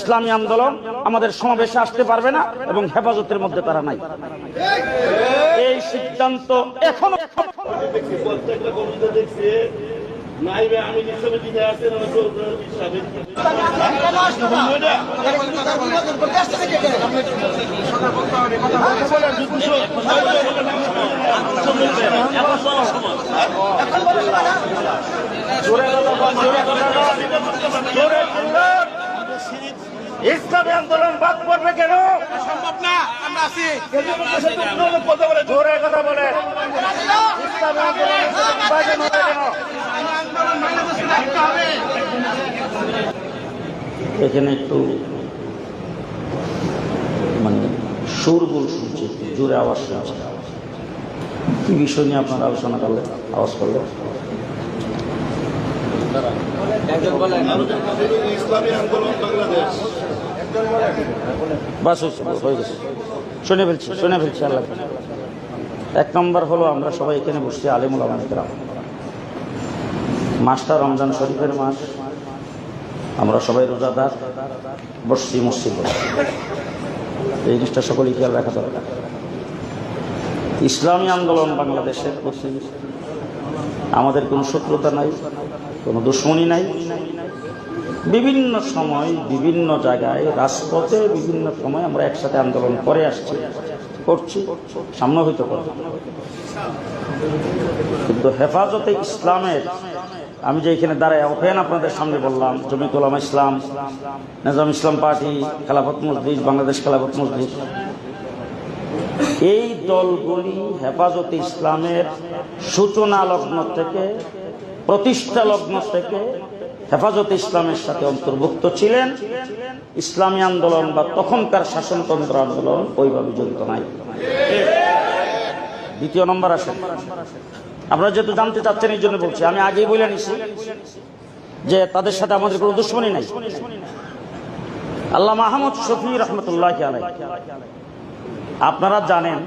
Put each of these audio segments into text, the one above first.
ইসলামী আন্দোলন আমাদের সমাবেশে আসতে পারবে না এবং হেফাজতের মধ্যে তারা নাই। এই সিদ্ধান্ত এখনও কবিতা ইসলামী আন্দোলন বাদ পড়বে কেন? সম্ভব না আমরা আছি। কথা বলে জোরে কথা বলে। ইসলামী কেন? এখানে একটু মানে সুরগুল শুনছে জোরে আওয়াজ শুনছি। কি বিষয় নিয়ে আপনার আলোচনা করলেন আওয়াজ করলেন ইসলামী আন্দোলন বাংলাদেশ। বাস হয়েছে হয়ে গেছে। শুনে ফেলছি শুনে ফেলছি, আল্লাহ এক নম্বর হলো আমরা সবাই এখানে বসছি, আলিমুল আমানিকরাম মাসটা রমজান শরীফের মাস, আমরা সবাই রোজাদার, বসছি, মসজিদ এই জিনিসটা সকলেই খেয়াল রাখা দরকার। ইসলামী আন্দোলন বাংলাদেশের প্রতি আমাদের কোনো শত্রুতা নাই, কোনো দুশ্মনী নাই। বিভিন্ন সময়, বিভিন্ন জায়গায়, রাজপথে বিভিন্ন সময় আমরা একসাথে আন্দোলন করে আসছি, করছি সামনে হইতে করব কিন্তু হেফাজতে ইসলামের, আমি যে এখানে দাঁড়ায় ওপেন আপনাদের সামনে বললাম জমিত উলামা ইসলাম, নিজাম ইসলাম পার্টি, খেলাফত মসজিদ, বাংলাদেশ খেলাফত মসজিদ। এই দলগুলি হেফাজতে ইসলামের সূচনা লগ্ন থেকে, প্রতিষ্ঠা লগ্ন থেকে হেফাজতে ইসলামের সাথে অন্তর্ভুক্ত ছিলেন। ইসলামী আন্দোলন বা তখনকার শাসনতন্ত্র আন্দোলন ওইভাবে জড়িত নাই। দ্বিতীয় নম্বর আসেন। আপনারা যেহেতু জানতে চাচ্ছেন, এই জন্য বলছি, আমি আগেই বলে নিছি যে তাদের সাথে আমাদের কোনো দুশ্মনী নাই। আল্লাহ মাহমুদ শফি রহমতুল্লাহ আপনারা জানেন,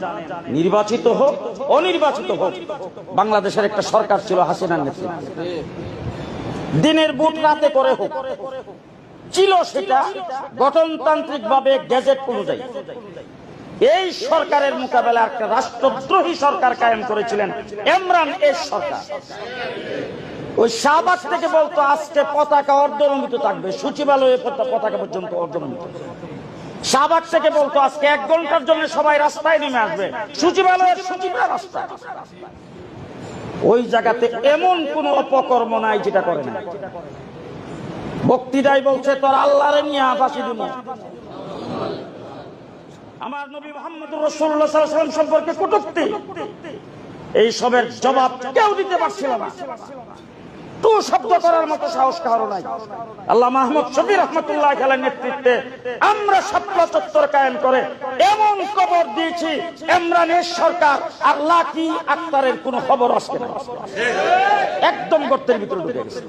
নির্বাচিত হোক, অনির্বাচিত হোক, বাংলাদেশের একটা সরকার ছিল হাসিনার নেতৃত্বে। দিনের বুট রাতে করে হোক। ছিল সেটা গঠনতান্ত্রিক ভাবে গেজেট অনুযায়ী। এই সরকারের মোকাবেলা একটা রাষ্ট্রদ্রোহী সরকার কায়েম করেছিলেন এমরান এর সরকার। ওই শাহবাগ থেকে বলতো, আজকে পতাকা অর্ধনমিত থাকবে, সচিবালয়ে পতাকা পর্যন্ত অর্ধনমিত। শাহবাগ থেকে বলতো, আজকে এক ঘণ্টার জন্য সবাই রাস্তায় নেমে আসবে, সচিবালয়ের সচিবরা রাস্তায়। ওই জায়গাতে এমন কোন অপকর্ম নাই যেটা করে না। বক্তৃতায় বলছে, তোর আল্লাহরে নিয়ে আবাসি দিব। আমার নবী মোহাম্মদ রসুল্লাহ সাল্লাম সম্পর্কে কটুক্তি। এই সবের জবাব কেউ দিতে পারছিল না। টু শব্দ করার মতো সাহস কারও নাই। আল্লাহ মাহমুদ শফি রহমতুল্লাহ খেলার নেতৃত্বে আমরা সাপলা চত্বর কায়েম করে এমন খবর দিয়েছি, ইমরানের সরকার আর লাকি আক্তারের কোনো খবর আসবে না। একদম গর্তের ভিতরে ঢুকে গেছে।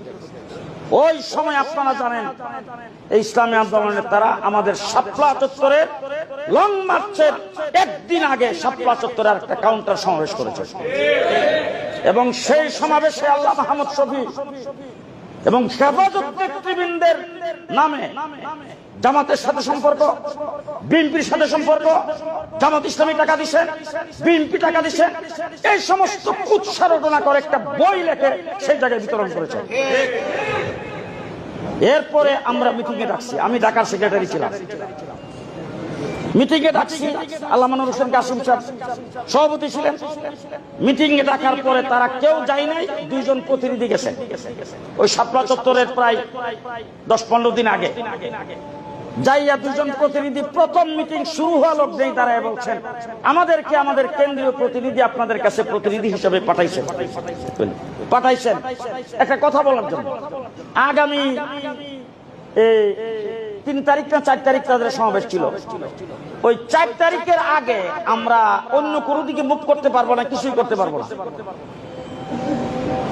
ওই সময় আপনারা জানেন, এই ইসলামী আন্দোলনের তারা আমাদের সাপলা চত্বরে লং মার্চের একদিন আগে সাপলা চত্বরে একটা কাউন্টার সমাবেশ করেছে। এবং সেই সমাবেশে আল্লাহ মাহমুদ শফি এবং হেফাজত নেতৃবৃন্দের নামে জামাতের সাথে সম্পর্ক, বিএনপির সাথে সম্পর্ক, জামাত ইসলামী টাকা দিচ্ছেন বিএনপি টাকা দিচ্ছেন এই সমস্ত কুৎসারটনা করে একটা বই লেখে সেই জায়গায় বিতরণ করেছে। এরপরে আমরা মিটিং এ ডাকছি, আমি ঢাকার সেক্রেটারি ছিলাম। মিটিং এ ডাকছি, আল্লাহ মানুর হোসেন কাসিম সাহেব সভাপতি ছিলেন। মিটিং এ ডাকার পরে তারা কেউ যায় নাই, দুইজন প্রতিনিধি গেছে। ওই শাপলা চত্বরের প্রায় দশ পনেরো দিন আগে। যাইয়া দুজন প্রতিনিধি, প্রথম মিটিং শুরু হওয়া লোক নেই তারা বলছেন, আমাদেরকে আমাদের কেন্দ্রীয় প্রতিনিধি আপনাদের কাছে প্রতিনিধি হিসেবে পাঠাইছেন। পাঠাইছেন। একটা কথা বলার জন্য। আগামী এই তিন তারিখ না চার তারিখ তাদের সমাবেশ ছিল। ওই চার তারিখের আগে আমরা অন্য কোনো দিকে মুখ করতে পারব না, কিছুই করতে পারব না।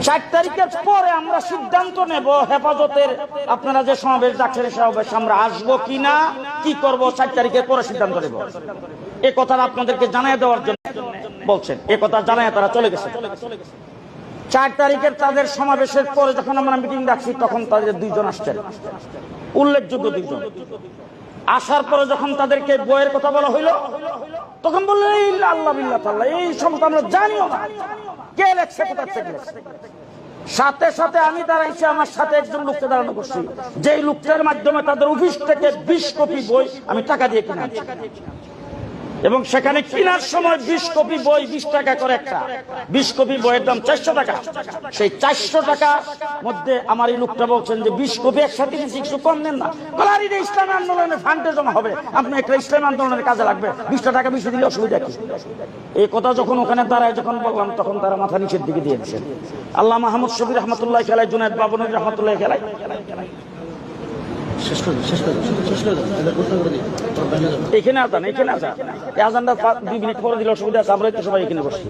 চার তারিখের পরে আমরা সিদ্ধান্ত নেব হেফাজতের আপনারা যে সমাবেশ ডাকছেন সমাবেশ আমরা আসব কি না কি করব, চার তারিখের পরে সিদ্ধান্ত নেব। এ কথাটা আপনাদেরকে জানিয়ে দেওয়ার জন্য বলছেন। এ কথা জানায় তারা চলে গেছে। চার তারিখের তাদের সমাবেশের পরে যখন আমরা মিটিং ডাকছি, তখন তাদের দুইজন আসছেন। উল্লেখযোগ্য দুজন আসার পরে যখন তাদেরকে বইয়ের কথা বলা হইল, তখন বলল এই এই সমস্ত আমরা জানিও না। কে লেখছে? সাথে সাথে আমি দাঁড়াইছি, আমার সাথে একজন লোককে দাঁড়ানো করছি। যেই লোকটার মাধ্যমে তাদের অফিস থেকে বিশ কপি বই আমি টাকা দিয়ে কিনা এবং সেখানে কেনার সময় বিশ কপি বই বিশ টাকা করে একটা। বিশ কপি বইয়ের দাম চারশো টাকা। সেই চারশো টাকা মধ্যে আমার এই লোকটা বলছেন যে বিশ কপি একসাথে একটু কম নেন না? কলার ইসলামী আন্দোলনের ফান্ডে জমা হবে। আপনি একটা ইসলামী আন্দোলনের কাজে লাগবে। বিশটা টাকা বেশি দিলে অসুবিধা কি? এই কথা যখন ওখানে দাঁড়ায় যখন বললাম, তখন তারা মাথা নিচের দিকে দিয়েছেন। আল্লাহ মাহমুদ শফির রহমতুল্লাহ খেলায় জুনায়দ বাবনুর রহমতুল্লাহ খেলায় এখানে আজান এখানে আজান এই আজানটা দুই মিনিট পরে দিলে অসুবিধা আছে, আমরা তো সবাই এখানে বসি।